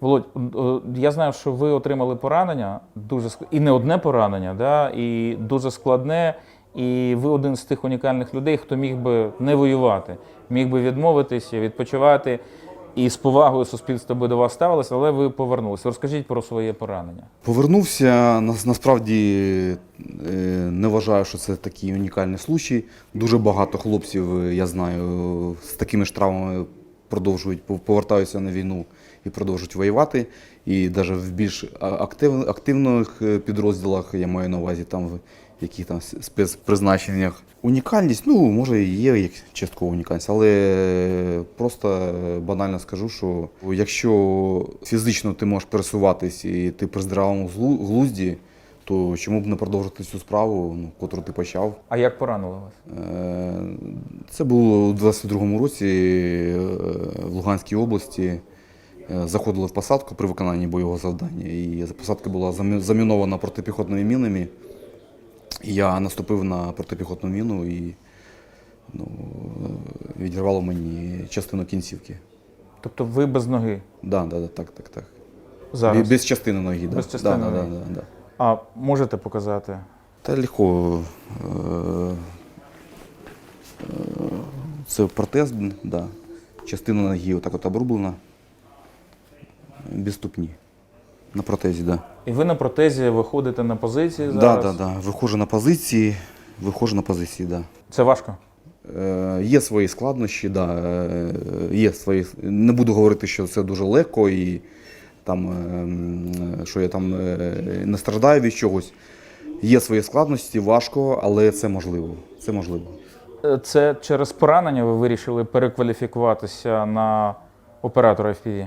Володь, я знаю, що ви отримали поранення, дуже ск- і не одне поранення, да, і дуже складне. І ви один з тих унікальних людей, хто міг би не воювати, міг би відмовитися, відпочивати, і з повагою суспільство би до вас ставилося, але ви повернулися. Розкажіть про своє поранення. Повернувся. Насправді е, не вважаю, що це такий унікальний случай. Дуже багато хлопців, е, я знаю, з такими ж травмами продовжують пов- повертаються на війну і продовжують воювати. І навіть в більш актив, активних е, підрозділах, я маю на увазі там в яких там спецпризначеннях. Унікальність, ну, може, і є як часткова унікальність, але просто банально скажу, що якщо фізично ти можеш пересуватись і ти при здравому глу- глузді, то чому б не продовжити цю справу, ну, котру ти почав? А як поранили вас? Е, Це було у 22-му році е, в Луганській області. Е, Заходили в посадку при виконанні бойового завдання. І посадка була замінована протипіхотними мінами. І я наступив на протипіхотну міну і ну, е, відірвало мені частину кінцівки. Тобто ви без ноги Да, да, да, так, так, так. зараз. Без частини ноги, да. Без частини да, да, ноги. да, да, да. А можете показати? Та легко. е, Це протез, да. частина ноги отак от обрублена. Без ступні. На протезі, так. Да. І ви на протезі виходите на позиції Да, зараз? да, да. Виходжу на позиції, виходжу на позиції, да. Це важко. Е, є свої складнощі, да. е, є свої. Не буду говорити, що це дуже легко і там, е, що я там е, не страждаю від чогось. Є свої складності, важко, але це можливо. Це можливо. Е, Це через поранення ви вирішили перекваліфікуватися на оператора FPV?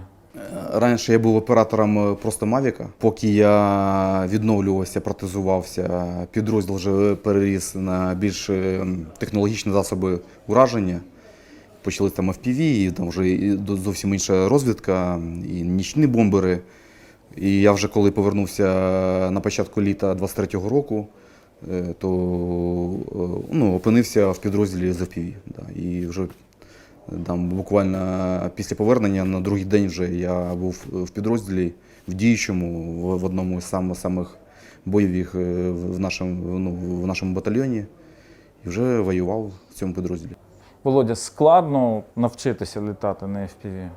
Раніше я був оператором е, просто Мавіка. Поки я відновлювався, протезувався, підрозділ вже переріс на більш е, технологічні засоби ураження. Почали там FPV, і там вже зовсім інша розвідка, і нічні бомбери. І я вже коли повернувся на початку літа 23-го року, е, то ну, опинився в підрозділі з FPV. Да, і вже там буквально після повернення на другий день вже я був в підрозділі в діючому в, в одному з сам, самих бойових е, в нашому, ну, в нашому батальйоні і вже воював в цьому підрозділі. Володя, складно навчитися літати на FPV?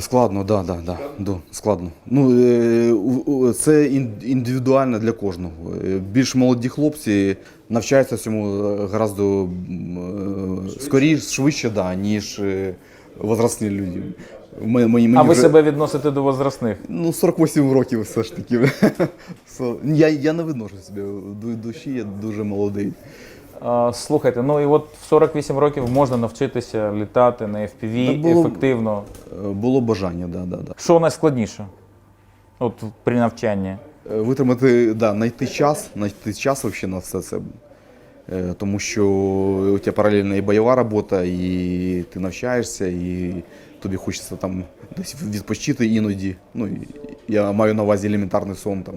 Складно, да, да, да, да, складно. Ну, е, це індивідуально для кожного. Е, Більш молоді хлопці навчаються цьому е, гораздо скоріше, швидше, да, ніж возрастні люди. Ми- мені- А ви вже- себе відносите до возрастних? Ну, 48 років все ж таки. Я, я не видношу себе до душі, я дуже молодий. Слухайте, ну і от в 48 років можна навчитися літати на FPV було- ефективно. Е, Було бажання, да, да, да. Що найскладніше? От при навчанні. Е, Витримати, да, знайти час, знайти час вообще на все це. Е, Тому що у тебе паралельно і бойова робота, і ти навчаєшся, і тобі хочеться там десь відпочити іноді. Ну, я маю на увазі елементарний сон там.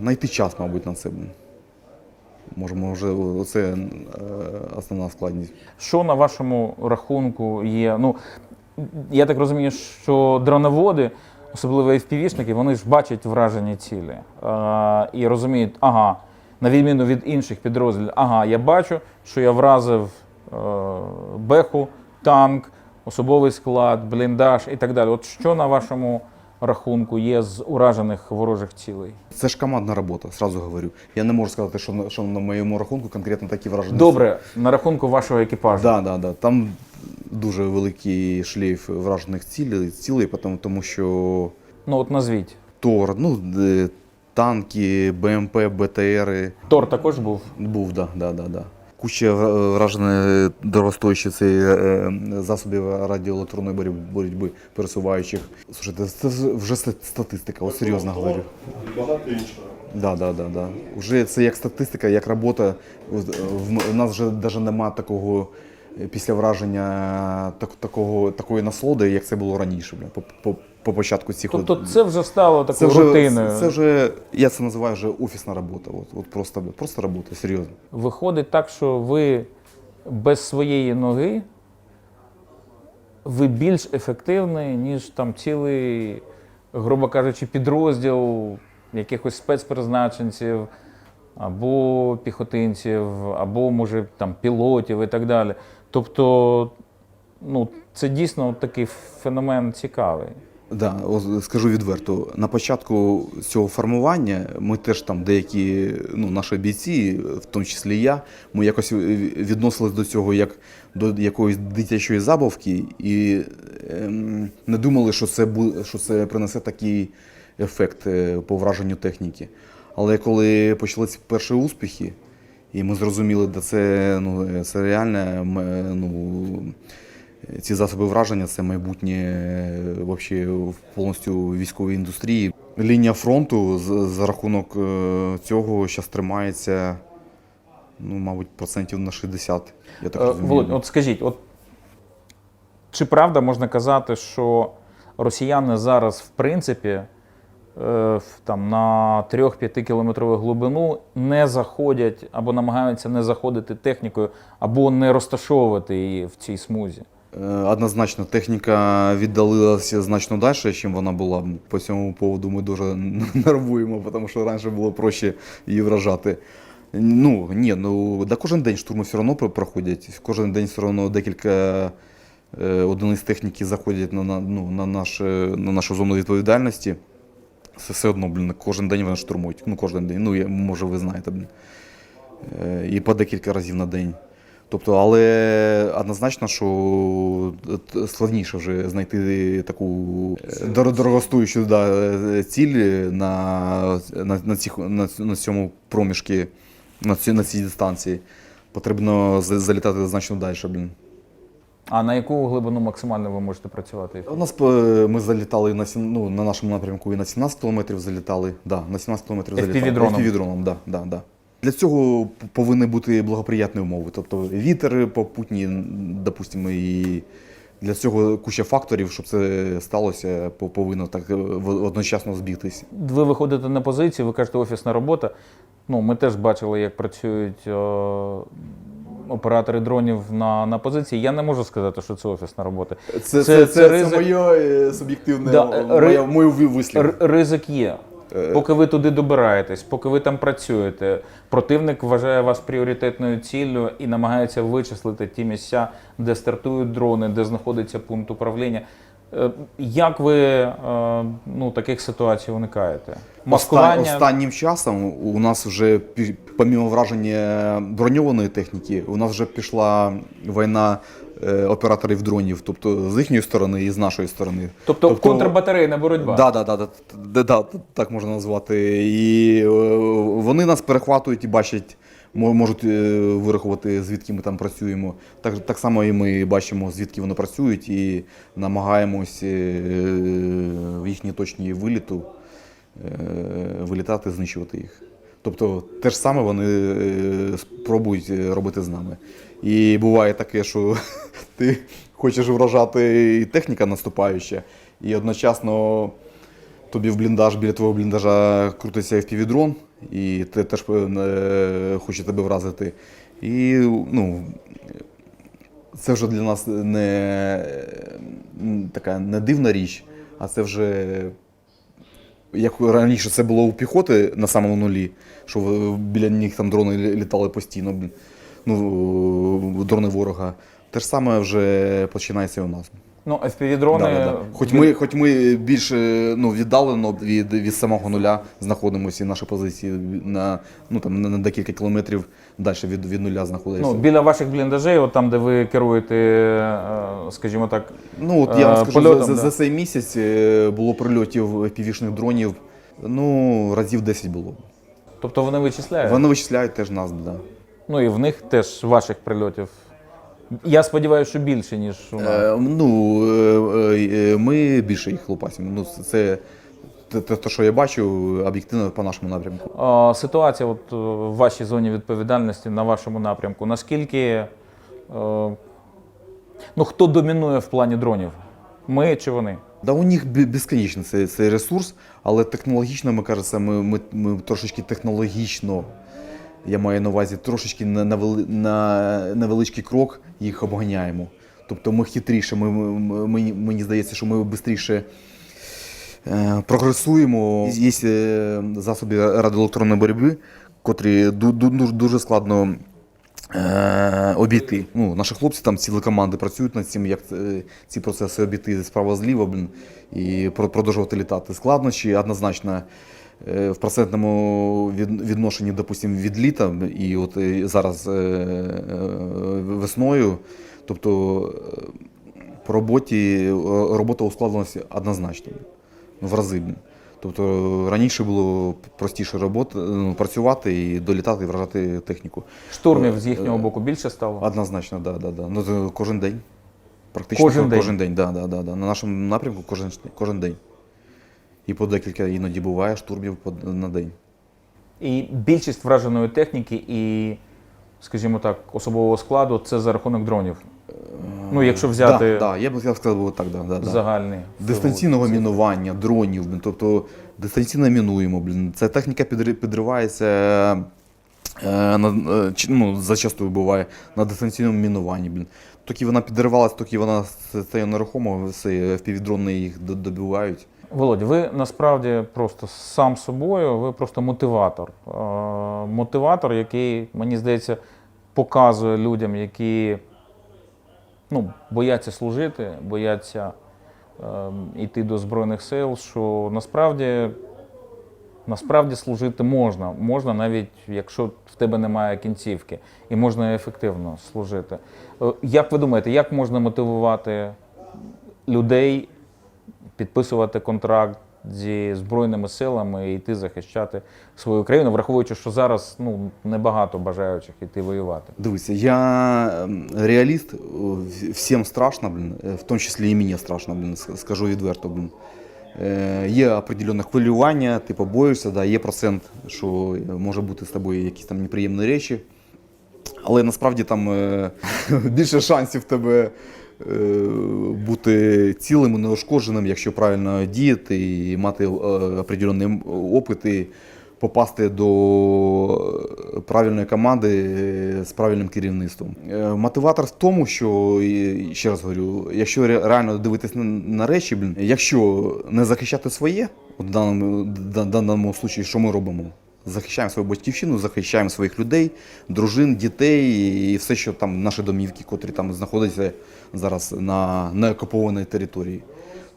Знайти час, мабуть, на це. Може, може, оце е, основна складність. Що на вашому рахунку є? Ну, я так розумію, що дроноводи, особливо FPV-шники, вони ж бачать вражені цілі а, і розуміють, ага, на відміну від інших підрозділів, ага, я бачу, що я вразив е, беху, танк, особовий склад, бліндаж і так далі. От що на вашому рахунку є з уражених ворожих цілей? Це ж командна робота, сразу говорю. Я не можу сказати, що на, що на моєму рахунку конкретно такі враження. Добре, на рахунку вашого екіпажу. Да, да, да. Там дуже великий шлейф вражених цілей, цілей тому, тому що Ну от назвіть. Тор, ну, е, танки, БМП, БТРи. Тор також був. Був, да, да, да, да. Куча вражені вражених дорогостоящих це, е, засобів радіоелектронної боротьби, пересуваючих. Слушайте, це вже статистика, ось серйозно говорю. Багато іншого. Да, да, да, да. Уже це як статистика, як робота. Е, в- У нас вже навіть немає такого е, після враження так, такого, такої насолоди, як це було раніше, бля, по, по, по початку цих. от- Тобто це вже стало це такою вже, рутиною. Це вже, я це називаю вже офісна робота. От, от просто, просто робота, серйозно. Виходить так, що ви без своєї ноги ви більш ефективний, ніж там цілий, грубо кажучи, підрозділ якихось спецпризначенців або піхотинців, або, може, там пілотів і так далі. Тобто, ну, це дійсно такий феномен цікавий. Да, скажу відверто, на початку цього формування ми теж там деякі ну, наші бійці, в тому числі я, ми якось відносились до цього як до якоїсь дитячої забавки і ем, не думали, що це, бу- що це принесе такий ефект е, по враженню техніки. Але коли почалися перші успіхи, і ми зрозуміли, де це, ну, це реально, м- ну, ці засоби враження це майбутнє е, вообще повністю військової індустрії. Лінія фронту за рахунок е, цього зараз тримається, ну, мабуть, процентів на 60. Я так Е, розумію. Володь, от скажіть, от чи правда можна казати, що росіяни зараз, в принципі, е, там, на 3-5 кілометрову глибину не заходять або намагаються не заходити технікою, або не розташовувати її в цій смузі? Е, Однозначно, техніка віддалилася значно далі, ніж вона була. По цьому поводу ми дуже нервуємо, тому що раніше було проще її вражати. Ну, ні, ну, да кожен день штурми все одно проходять. Кожен день все одно декілька е, одиниць техніки заходять на, на, ну, на, наш, е, на нашу зону відповідальності. Це все одно, блін, кожен день вони штурмують. Ну, кожен день. Ну, я, може, ви знаєте, блін. Е, І по декілька разів на день. Тобто, але однозначно, що складніше вже знайти таку е, дор- дорогостоючу да, е, ціль на, на, на, цих, на, на цьому проміжку, на, цій, на цій дистанції. Потрібно залітати значно далі. Блін. А на яку глибину максимально ви можете працювати? У нас е, ми залітали на, сім- ну, на нашому напрямку і на 17 кілометрів залітали. Да, на 17 кілометрів залітали. FPV-дроном, да, да, да. Для цього п- повинні бути благоприятні умови. Тобто вітер попутні, допустимо, і для цього куча факторів, щоб це сталося, по- повинно так е, в- одночасно збігтись. Ви виходите на позицію, ви кажете офісна робота. Ну, ми теж бачили, як працюють е, оператори дронів на, на позиції. Я не можу сказати, що це офісна робота. Це, Це- це ризик- моє е, суб'єктивне Да, моє, моє вислів. Ризик є. Е. Поки ви туди добираєтесь, поки ви там працюєте, противник вважає вас пріоритетною ціллю і намагається вичислити ті місця, де стартують дрони, де знаходиться пункт управління. Е, Як ви е, ну, таких ситуацій уникаєте? Оста- Останнім часом у нас вже помимо враження броньованої техніки, у нас вже пішла війна е, операторів дронів, тобто з їхньої сторони і з нашої сторони. Тобто, контрбатарейна боротьба. Да, да, да, да, да, да, так можна назвати. І вони нас перехватують і бачать, можуть е, вирахувати, звідки ми там працюємо. Так, так само і ми бачимо, звідки вони працюють, і намагаємось е, в їхній точні виліту е, вилітати, знищувати їх. Тобто те ж саме вони спробують робити з нами. І буває таке, що ти хочеш вражати і техніка наступаюча, і одночасно тобі в бліндаж біля твого бліндажа крутиться FPV-дрон, і ти теж е, хоче тебе вразити. І ну, це вже для нас не така не дивна річ, а це вже як раніше це було у піхоти на самому нулі, що біля них там дрони літали постійно, ну, дрони ворога. Те ж саме вже починається у нас. Ну, FPV-дрони. Да, да, да. Хоч, ми, хоч ми більш е, ну, віддалено від, від самого нуля знаходимося, і наші позиції на, ну, там, на, декілька кілометрів далі від, від нуля знаходяться. Ну, біля ваших бліндажей, от там, де ви керуєте, е, скажімо так, Ну, от я Е, вам скажу, польотом, за, да. за цей місяць е, було прильотів півішних дронів, ну, разів 10 було. тобто вони вичисляють. Вони вичисляють теж нас, да. Ну і в них теж ваших прильотів. Я сподіваюся, що більше, ніж у нас. Е, ну, е, е, ми більше їх лопасимо. Ну, це- те, те, що я бачу, об'єктивно по нашому напрямку. А, Ситуація от, е, в вашій зоні відповідальності на вашому напрямку. Наскільки е, ну, хто домінує в плані дронів? Ми чи вони? Да, у них бе- безконечний цей, цей ресурс, але технологічно, ми кажеться, ми, ми, ми трошечки технологічно, я маю на увазі, трошечки на, на, вели- на невеличкий крок їх обганяємо. Тобто ми хитріше, ми, мені, мені здається, що ми швидше е, прогресуємо. Є е, засоби радіоелектронної боротьби, котрі ду- ду- дуже, складно е, обійти. Ну, наші хлопці там цілі команди працюють над цим, як ці процеси обійти справа зліва і про- продовжувати літати. Складнощі однозначно е, в процентному відношенні, допустим, від літа і от е, зараз е, е, весною. Тобто е, по роботі е, робота ускладнилася однозначно ну, в рази. Тобто раніше було простіше роботи, ну, працювати і долітати і вражати техніку. Штурмів з їхнього боку більше стало? Однозначно, да, да, да. Ну, кожен день. Практично Кожен день? кожен день. Да, да, да, да. На нашому напрямку кожен, кожен день. І по декілька іноді буває штурмів на день. І більшість враженої техніки і, скажімо так, особового складу це за рахунок дронів. Ну, якщо взяти Да, да, я б я сказав так, да, да, да. загальний. Дистанційного мінування, дронів, блін, тобто дистанційно мінуємо. Блін. Ця техніка підривається е, на, е, ну, зачасту буває на дистанційному мінуванні. Блін. Токи вона підривалась, токи вона стає нерухомо, все, впівдрони їх добивають. Володя, ви насправді просто сам собою, ви просто мотиватор. Е, Мотиватор, який, мені здається, показує людям, які ну, бояться служити, бояться йти до Збройних сил, що насправді, насправді служити можна. Можна навіть якщо в тебе немає кінцівки, і можна ефективно служити. Е, Як ви думаєте, як можна мотивувати людей підписувати контракт зі збройними силами і йти захищати свою країну, враховуючи, що зараз ну небагато бажаючих йти воювати. Дивіться, я ем, реаліст, всім страшно, блін, е, в тому числі і мені страшно, блін, скажу відверто. Блін. Е, Є определенне хвилювання, ти побоїшся, да, є процент, що е, може бути з тобою якісь там неприємні речі. Але насправді там більше шансів тебе бути цілим і неушкодженим, якщо правильно діяти і мати е, определенний опит попасти до правильної команди е, з правильним керівництвом. Е, Мотиватор в тому, що ще раз говорю, якщо реально дивитись на, речі, якщо не захищати своє, в даному, д- даному случаї, що ми робимо? Захищаємо свою батьківщину, захищаємо своїх людей, дружин, дітей і все, що там наші домівки, котрі там знаходяться зараз на неокупованій території.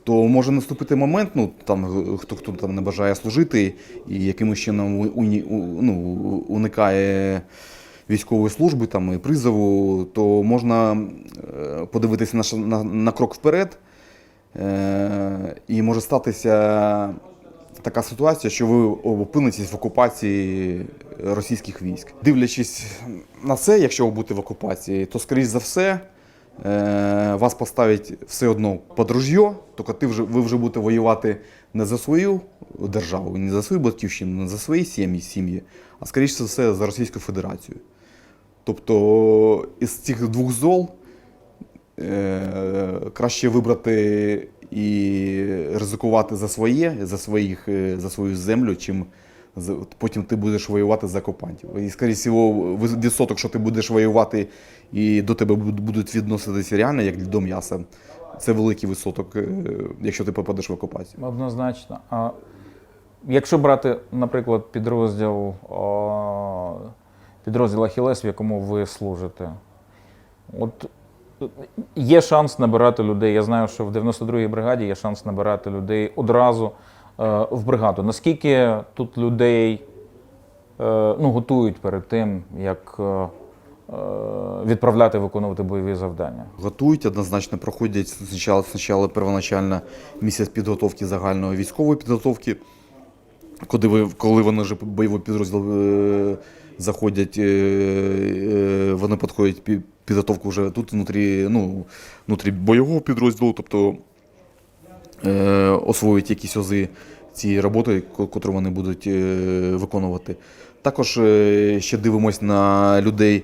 То може наступити момент, ну там хто хто там не бажає служити і якимось чином уні- ну, уникає військової служби там і призову, то можна е, подивитися на, на, на крок вперед. Е, і може статися така ситуація, що ви опинитесь в окупації російських військ. Дивлячись на це, якщо ви будете в окупації, то скоріш за все е, вас поставить все одно під ружьо, тільки ти вже, ви вже будете воювати не за свою державу, не за свою батьківщину, не за свої сім'ї, сім'ї, а скоріш за все за Російську Федерацію. Тобто із цих двох зол е, краще вибрати і ризикувати за своє, за, своїх, е, за свою землю, чим потім ти будеш воювати за окупантів. І, скоріше відсоток, що ти будеш воювати і до тебе будуть відноситися реально як до м'яса. Це великий відсоток, е, якщо ти попадеш в окупацію. Однозначно. А якщо брати, наприклад, підрозділ підрозділ Ахілес, в якому ви служите, от є шанс набирати людей. Я знаю, що в 92-й бригаді є шанс набирати людей одразу е, в бригаду. Наскільки тут людей е, ну, готують перед тим, як е, е, відправляти виконувати бойові завдання? Готують, однозначно проходять спочатку, спочатку первоначально місяць підготовки загальної військової підготовки, коли, ви, коли вони вже бойовий підрозділ е, заходять, е, е, вони підходять під підготовку вже тут внутрі, ну, внутрі бойового підрозділу, тобто е, освоюють якісь ози цієї роботи, котру вони будуть е, виконувати. Також е, ще дивимось на людей,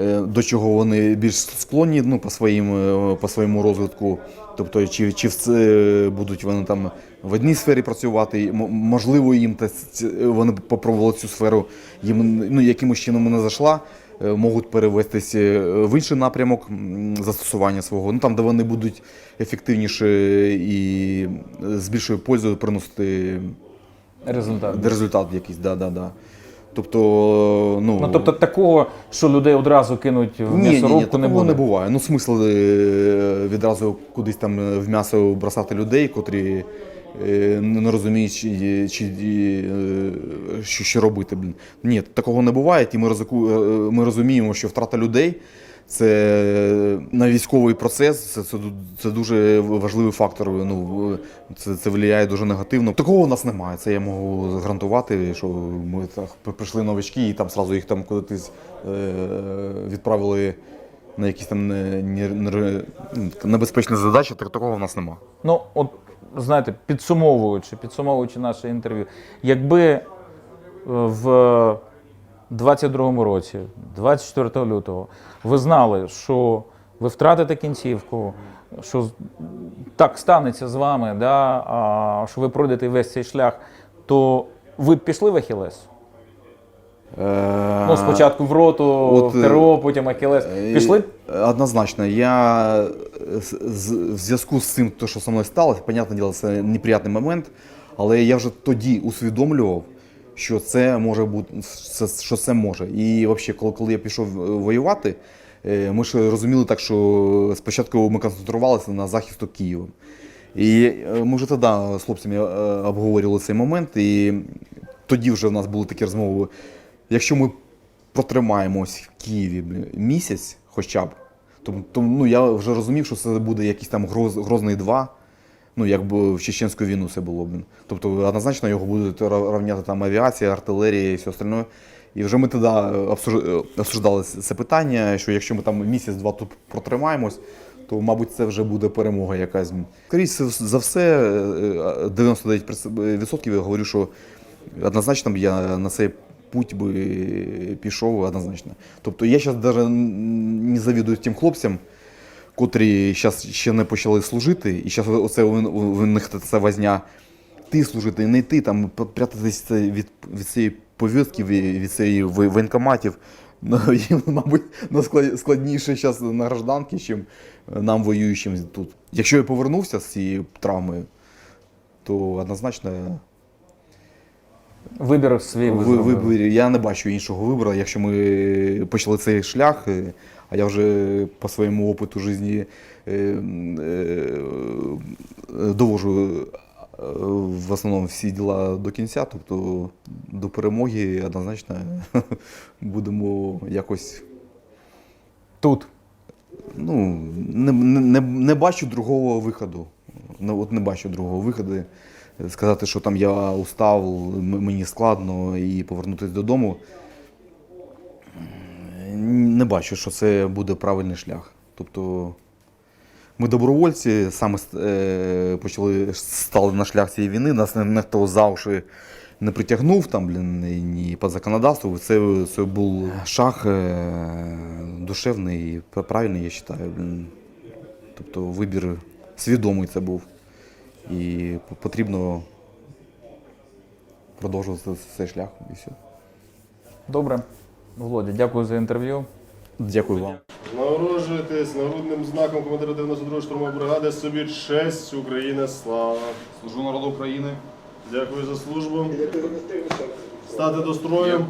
е, до чого вони більш склонні ну, по, своїм, е, по своєму розвитку. Тобто, чи, чи це будуть вони там в одній сфері працювати, можливо, їм та вони попробували цю сферу, їм ну, якимось чином не зайшла. Е, можуть перевестись е, в інший напрямок застосування свого. Ну там, де вони будуть ефективніше і з більшою пользою приносити Результат. результат якийсь. Да, да, да. Тобто, ну, Ну тобто такого, що людей одразу кинуть в ні, ні, ні, м'ясорубку, такого не не, буває. Ну, смисл е, відразу кудись там е, в м'ясо бросати людей, котрі е, не розуміють, чи, чи, е, що, робити. Блін. Ні, такого не буває. І ми, ризику, е, ми розуміємо, що втрата людей це на військовий процес, це, це, це дуже важливий фактор. Ну, це, це впливає дуже негативно. Такого у нас немає. Це я можу гарантувати, що ми так прийшли новички і там зразу їх там кудись е, відправили на якісь там не, не, не, небезпечні задачі. Так такого в нас немає. Ну, от знаєте, підсумовуючи, підсумовуючи наше інтерв'ю, якби е, в 22-му році, 24 лютого, ви знали, що ви втратите кінцівку, що так станеться з вами, да, а, що ви пройдете весь цей шлях, то ви б пішли в Ахілес? Е, Ну, спочатку в роту, от, в ТРО, потім Ахілес. Е, Пішли? Однозначно. Я е, в зв'язку з цим, то, що со мною сталося, понятне діло, це неприятний момент, але я вже тоді усвідомлював, що це може бути, що це може. І взагалі, коли, я пішов е, воювати, е, ми ж розуміли так, що спочатку ми концентрувалися на захисту Києва. І е, ми вже тоді з хлопцями обговорювали цей момент, і тоді вже в нас були такі розмови. Якщо ми протримаємось в Києві місяць хоча б, то, то ну, я вже розумів, що це буде якийсь там гроз, Грозний 2, ну, якби в Чеченську війну це було. Блін. Тобто однозначно його будуть рівняти там авіація, артилерія і все остальне. І вже ми тоді е, обсуждали це питання, що якщо ми там місяць-два тут протримаємось, то, мабуть, це вже буде перемога якась. Скоріше за все, е, 99% я говорю, що однозначно б я на цей путь би пішов однозначно. Тобто я зараз навіть не завідую тим хлопцям, котрі зараз ще не почали служити, і зараз оце у них ця возня ти служити, не ти, там прятатися від, від цієї повістки, від цієї воєнкоматів. Ну, їм, мабуть, ну, складніше зараз на гражданки, ніж нам воюючим тут. Якщо я повернувся з цією травмою, то однозначно Вибір свій ви ви, зробили. вибір, я не бачу іншого вибору. Якщо ми почали цей шлях, е, а я вже по своєму опиту житті е, е, довожу е, в основному всі діла до кінця, тобто до перемоги однозначно будемо якось. Тут. Ну, не, не, не бачу другого виходу. Ну, от не бачу другого виходу. Сказати, що там я устав, мені складно і повернутися додому. Не бачу, що це буде правильний шлях. Тобто ми добровольці, саме е, почали стали на шлях цієї війни, нас ніхто за уші не притягнув там, блін, ні по законодавству. Це, це був шаг е, душевний правильний, я вважаю. Блін. Тобто вибір свідомий це був. І потрібно продовжувати цей шлях і все. Добре. Володя, дякую за інтерв'ю. Дякую вам. Нагороджуєтесь нагрудним знаком командира 92-ї штурмової бригади собі честь України слава. Служу народу України. Дякую за службу. Стати до строю.